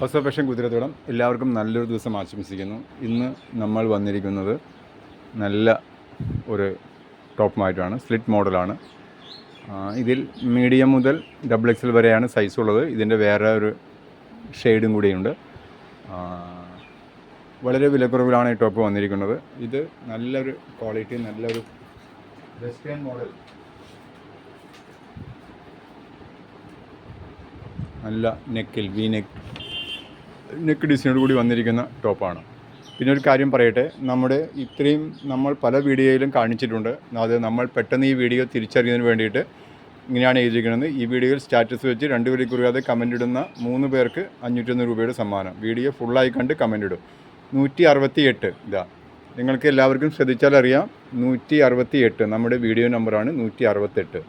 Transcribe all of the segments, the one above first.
Fashion കുതിരത്തോടം എല്ലാവർക്കും നല്ലൊരു ദിവസം ആശംസിക്കുന്നു. ഇന്ന് നമ്മൾ വന്നിരിക്കുന്നത് നല്ല ഒരു ടോപ്പുമായിട്ടാണ് സ്ലിറ്റ് മോഡലാണ്. ഇതിൽ മീഡിയം മുതൽ ഡബിൾ എക്സൽ വരെയാണ് സൈസ് ഉള്ളത്. ഇതിന്റെ വേറെ ഒരു ഷെയ്ഡും കൂടിയുണ്ട്. വളരെ വിലക്കുറവിലാണ് ഈ ടോപ്പ് വന്നിരിക്കുന്നത്. ഇത് നല്ലൊരു ക്വാളിറ്റി നല്ലൊരു വെസ്റ്റേൺ മോഡൽ നല്ല നെക്കിൽ വി നെക്ക് നെക്ക് ഡിസൈനോട് കൂടി വന്നിരിക്കുന്ന ടോപ്പാണ്. പിന്നെ ഒരു കാര്യം പറയട്ടെ നമ്മുടെ ഇത്രയും നമ്മൾ പല വീഡിയോയിലും കാണിച്ചിട്ടുണ്ട്. അത് നമ്മൾ പെട്ടെന്ന് ഈ വീഡിയോ തിരിച്ചറിയുന്നതിന് വേണ്ടിയിട്ട് ഇങ്ങനെയാണ് എഴുതിയിരിക്കുന്നത്. ഈ വീഡിയോയിൽ സ്റ്റാറ്റസ് വെച്ച് രണ്ട് പേരെ കുറിയാതെ കമന്റ് ഇടുന്ന മൂന്ന് പേർക്ക് അഞ്ഞൂറ്റൊന്ന് രൂപയുടെ സമ്മാനം. വീഡിയോ ഫുള്ളായി കണ്ട് കമന്റ് ഇടും. നൂറ്റി അറുപത്തി എട്ട് ഇതാ. നിങ്ങൾക്ക് എല്ലാവർക്കും ശ്രദ്ധിച്ചാൽ അറിയാം നൂറ്റി അറുപത്തി എട്ട് നമ്മുടെ വീഡിയോ നമ്പറാണ് നൂറ്റി അറുപത്തെട്ട്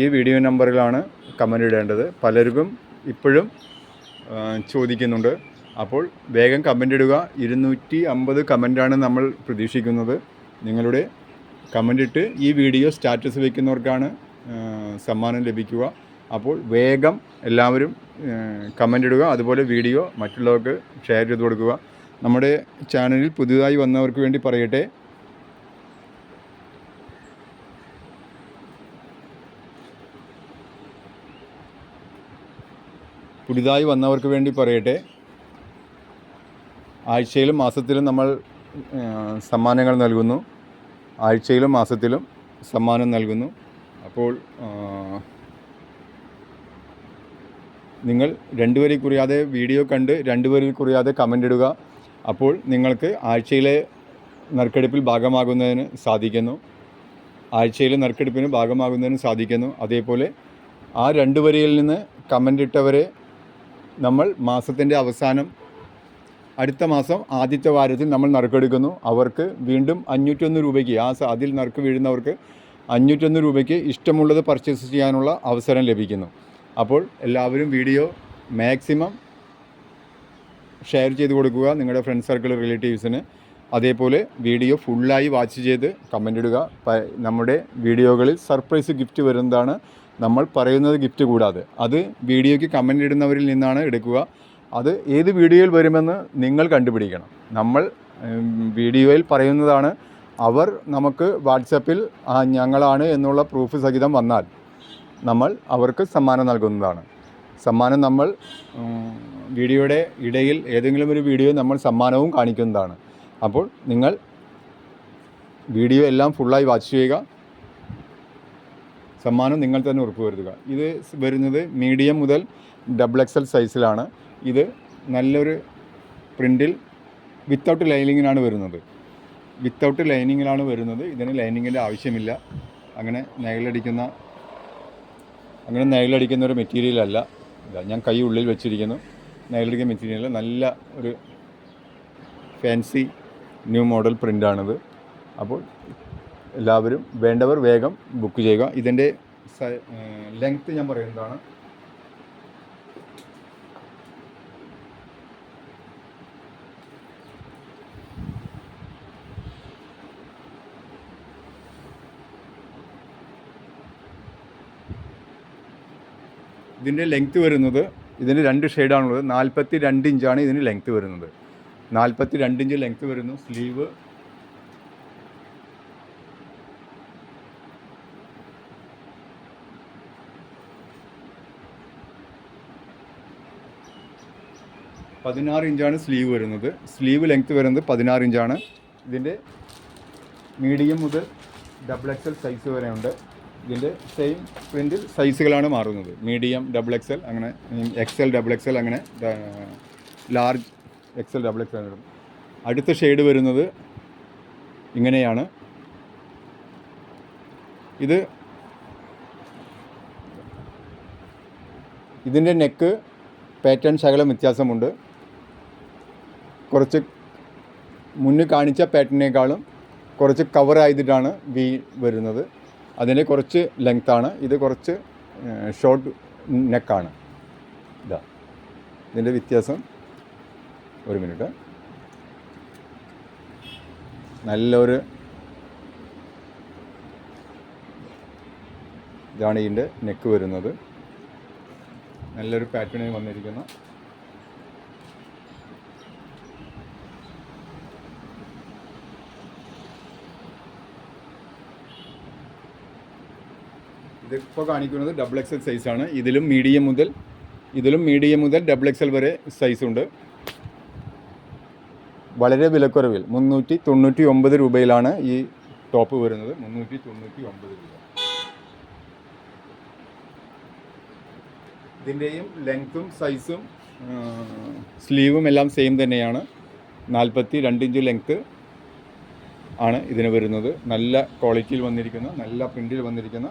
ഈ വീഡിയോ നമ്പറിലാണ് കമന്റ് ഇടേണ്ടത്. പലർക്കും ഇപ്പോഴും ചോദിക്കുന്നുണ്ട്. അപ്പോൾ വേഗം കമന്റ് ഇടുക. ഇരുന്നൂറ്റി അമ്പത് കമന്റാണ് നമ്മൾ പ്രതീക്ഷിക്കുന്നത്. നിങ്ങളുടെ കമന്റ് ഇട്ട് ഈ വീഡിയോ സ്റ്റാറ്റസ് വയ്ക്കുന്നവർക്കാണ് സമ്മാനം ലഭിക്കുക. അപ്പോൾ വേഗം എല്ലാവരും കമന്റ് ഇടുക. അതുപോലെ വീഡിയോ മറ്റുള്ളവർക്ക് ഷെയർ ചെയ്ത് കൊടുക്കുക. നമ്മുടെ ചാനലിൽ പുതിയതായി വന്നവർക്ക് വേണ്ടി പറയട്ടെ. പുതിയതായി വന്നവർക്ക് വേണ്ടി പറയട്ടെ. ആഴ്ചയിലും മാസത്തിലും നമ്മൾ സമ്മാനങ്ങൾ നൽകുന്നു. ആഴ്ചയിലും മാസത്തിലും സമ്മാനം നൽകുന്നു. അപ്പോൾ നിങ്ങൾ രണ്ടുപേരിൽ കുറിയാതെ വീഡിയോ കണ്ട് രണ്ടുപേരിൽ കുറിയാതെ കമന്റ് ഇടുക. അപ്പോൾ നിങ്ങൾക്ക് ആഴ്ചയിലെ നറുക്കെടുപ്പിൽ ഭാഗമാകുന്നതിന് സാധിക്കുന്നു. ആഴ്ചയിലെ നറുക്കെടുപ്പിന് ഭാഗമാകുന്നതിന് സാധിക്കുന്നു. അതേപോലെ ആ രണ്ട് വരിയിൽ നിന്ന് കമന്റ് ഇട്ടവരെ നമ്മൾ മാസത്തിന്റെ അവസാനം അടുത്ത മാസം ആദ്യത്തെ വാരത്തിൽ നമ്മൾ നറുക്കെടുക്കുന്നു. അവർക്ക് വീണ്ടും അഞ്ഞൂറ്റൊന്ന് രൂപയ്ക്ക് ആ അതിൽ നറുക്ക് വീഴുന്നവർക്ക് അഞ്ഞൂറ്റൊന്ന് രൂപയ്ക്ക് ഇഷ്ടമുള്ളത് പർച്ചേസ് ചെയ്യാനുള്ള അവസരം ലഭിക്കുന്നു. അപ്പോൾ എല്ലാവരും വീഡിയോ മാക്സിമം ഷെയർ ചെയ്ത് കൊടുക്കുക. നിങ്ങളുടെ ഫ്രണ്ട് സർക്കിൾ റിലേറ്റീവ്സിന് അതേപോലെ വീഡിയോ ഫുള്ളായി വാച്ച് ചെയ്ത് കമന്റ് ഇടുക. നമ്മുടെ വീഡിയോകളിൽ സർപ്രൈസ് ഗിഫ്റ്റ് വരുന്നതാണ്. നമ്മൾ പറയുന്നത് ഗിഫ്റ്റ് കൂടാതെ. അത് വീഡിയോയ്ക്ക് കമന്റ് ഇടുന്നവരിൽ നിന്നാണ് എടുക്കുക. അത് ഏത് വീഡിയോയിൽ വരുമെന്ന് നിങ്ങൾ കണ്ടുപിടിക്കണം. നമ്മൾ വീഡിയോയിൽ പറയുന്നതാണ് അവർ നമുക്ക് വാട്സപ്പിൽ ഞങ്ങളാണ് എന്നുള്ള പ്രൂഫ് സഹിതം വന്നാൽ നമ്മൾ അവർക്ക് സമ്മാനം നൽകുന്നതാണ്. സമ്മാനം നമ്മൾ വീഡിയോയുടെ ഇടയിൽ ഏതെങ്കിലും ഒരു വീഡിയോ നമ്മൾ സമ്മാനവും കാണിക്കുന്നതാണ്. അപ്പോൾ നിങ്ങൾ വീഡിയോ എല്ലാം ഫുള്ളായി വാച്ച് ചെയ്യുക. സമ്മാനം നിങ്ങൾ തന്നെ ഉറപ്പുവരുത്തുക. ഇത് വരുന്നത് മീഡിയം മുതൽ ഡബിൾ എക്സൽ സൈസിലാണ്. ഇത് നല്ലൊരു പ്രിന്റിൽ വിത്തൗട്ട് ലൈനിങ്ങിനാണ് വരുന്നത്. വിത്തൗട്ട് ലൈനിങ്ങിലാണ് വരുന്നത്. ഇതിന് ലൈനിങ്ങിന്റെ ആവശ്യമില്ല. അങ്ങനെ നെയിലടിക്കുന്ന അങ്ങനെ നെയിലടിക്കുന്ന ഒരു മെറ്റീരിയൽ അല്ല. ഞാൻ കൈ ഉള്ളിൽ വെച്ചിരിക്കുന്നു. നെയിലടിക്കുന്ന മെറ്റീരിയൽ നല്ല ഒരു ഫാൻസി ന്യൂ മോഡൽ പ്രിന്റാണിത് അപ്പോൾ എല്ലാവരും വേണ്ടവർ വേഗം ബുക്ക് ചെയ്യുക. ഇതിന്റെ ലെങ്ത്ത് ഞാൻ പറയുന്നതാണ്. ഇതിന്റെ ലെങ്ത്ത് വരുന്നത് ഇതിന് രണ്ട് ഷെയ്ഡാണുള്ളത് നാൽപ്പത്തി രണ്ട് ഇഞ്ചാണ് ഇതിന് ലെങ്ത്ത് വരുന്നത്. നാൽപ്പത്തി രണ്ട് ഇഞ്ച് ലെങ്ത്ത് വരുന്നു. സ്ലീവ്. പതിനാറ് ഇഞ്ചാണ് സ്ലീവ് വരുന്നത്. സ്ലീവ് ലെങ്ത്ത് വരുന്നത് പതിനാറ് ഇഞ്ചാണ്. ഇതിന്റെ മീഡിയം മുതൽ ഡബിൾ എക്സൽ സൈസ് വരെ ഉണ്ട് ഇതിന്റെ സെയിം പ്രിന്റിൽ സൈസുകളാണ് മാറുന്നത്. മീഡിയം ഡബിൾ എക്സൽ അങ്ങനെ എക്സൽ ഡബിൾ എക്സൽ അങ്ങനെ ലാർജ് എക്സൽ ഡബിൾ എക്സൽ അടുത്ത ഷെയ്ഡ് വരുന്നത് ഇങ്ങനെയാണ്. ഇത് ഇതിന്റെ നെക്ക് പാറ്റേൺ ശകലം വ്യത്യാസമുണ്ട്. കുറച്ച് മുന്നേ കാണിച്ച പാറ്റേണിനേക്കാളും കുറച്ച് കവർ ആയതിട്ടാണ് വി വരുന്നത്. അതിന്റെ കുറച്ച് ലെങ്ത്താണ് ഇത് കുറച്ച് ഷോർട്ട് നെക്കാണ് ഇതാ. ഇതിന്റെ വ്യത്യാസം ഒരു മിനിറ്റ് നല്ലൊരു ഇതാണ് ഇതിന്റെ നെക്ക് വരുന്നത്. നല്ലൊരു പാറ്റേണിൽ വന്നിരിക്കുന്ന. ഇതിപ്പോൾ കാണിക്കുന്നത് ഡബിൾ എക്സ് എക്സൽ സൈസാണ് ഇതിലും മീഡിയം മുതൽ ഇതിലും മീഡിയം മുതൽ ഡബിൾ എക്സ് എക്സൽ വരെ സൈസുണ്ട് വളരെ വിലക്കുറവിൽ മുന്നൂറ്റി തൊണ്ണൂറ്റി ഒമ്പത് രൂപയിലാണ് ഈ ടോപ്പ് വരുന്നത്. മുന്നൂറ്റി തൊണ്ണൂറ്റി ഒമ്പത് രൂപ ഇതിന്റെയും ലെങ്ത്തും സൈസും സ്ലീവും എല്ലാം സെയിം തന്നെയാണ്. നാൽപ്പത്തി രണ്ട് ഇഞ്ച് ലെങ്ത്ത് ആണ് ഇതിന് വരുന്നത്. നല്ല ക്വാളിറ്റിയിൽ വന്നിരിക്കുന്ന നല്ല പ്രിന്റിൽ വന്നിരിക്കുന്ന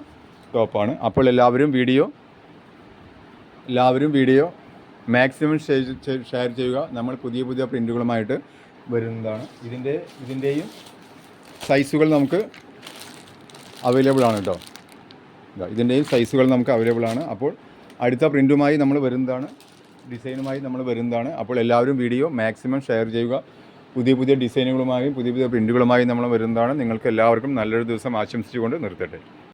ടോപ്പാണ്. അപ്പോൾ എല്ലാവരും വീഡിയോ എല്ലാവരും വീഡിയോ മാക്സിമം ഷെയർ ചെയ്യുക. നമ്മൾ പുതിയ പുതിയ പ്രിന്റുകളുമായിട്ട് വരുന്നതാണ്. ഇതിന്റെ ഇതിന്റെയും സൈസുകൾ നമുക്ക് അവൈലബിൾ ആണ് കേട്ടോ ഇതാ, ഇതിന്റെയും സൈസുകൾ നമുക്ക് അവൈലബിൾ ആണ്. അപ്പോൾ അടുത്ത പ്രിന്റുമായി നമ്മൾ വരുന്നതാണ്. ഡിസൈനുമായി നമ്മൾ വരുന്നതാണ്. അപ്പോൾ എല്ലാവരും വീഡിയോ മാക്സിമം ഷെയർ ചെയ്യുക. പുതിയ പുതിയ ഡിസൈനുകളുമായും പുതിയ പുതിയ പ്രിന്റുകളുമായും നമ്മൾ വരുന്നതാണ്. നിങ്ങൾക്ക് എല്ലാവർക്കും നല്ലൊരു ദിവസം ആശംസിച്ചുകൊണ്ട് നിർത്തട്ടെ.